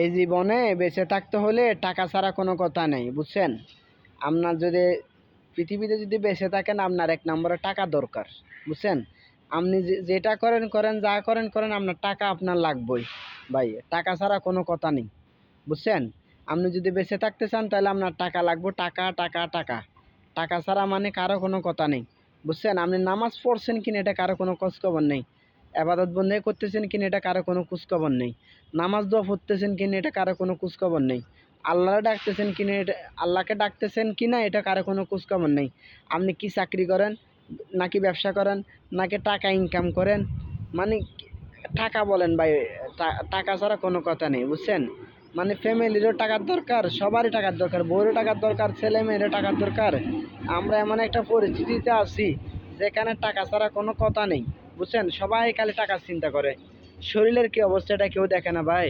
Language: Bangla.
এই জীবনে বেঁচে থাকতে হলে টাকা ছাড়া কোনো কথা নেই, বুঝছেন? আপনার যদি পৃথিবীতে যদি বেঁচে থাকেন, আপনার এক নম্বরে টাকা দরকার, বুঝছেন? আপনি যেটা করেন করেন, যা করেন করেন, আপনার টাকা আপনার লাগবেই, ভাই। টাকা ছাড়া কোনো কথা নেই, বুঝছেন? আপনি যদি বেঁচে থাকতে চান, তাহলে আপনার টাকা লাগবে, টাকা টাকা টাকা। টাকা ছাড়া মানে কারও কোনো কথা নেই, বুঝছেন? আপনি নামাজ পড়ছেন কিনা, এটা কারও কোনো খোঁজখবর নেই। আবাদত বন্ধে করতেছেন কিনা এটা কারও কোনো খোঁজখবর নেই। নামাজ দোয়া পড়তেছেন কিনা এটা কারও কোনো খোঁজখবর নেই। আল্লাহ ডাকতেছেন কিনা এটা, আল্লাহকে ডাকতেছেন কিনা এটা কারও কোনো খোঁজখবর নেই। আপনি কি চাকরি করেন, নাকি ব্যবসা করেন, নাকি টাকা ইনকাম করেন? মানে টাকা বলেন ভাই টাকা ছাড়া কোনো কথা নেই, বুঝছেন? মানে ফ্যামিলিরও টাকার দরকার, সবারই টাকার দরকার, বউরও টাকার দরকার ছেলে মেয়েরও টাকার দরকার। আমরা এমন একটা পরিস্থিতিতে আছি যেখানে টাকা ছাড়া কোনো কথা নেই। বুঝছেন? সবাই খালি টাকার চিন্তা করে। শরীরের কি অবস্থা এটা কেউ দেখে না ভাই।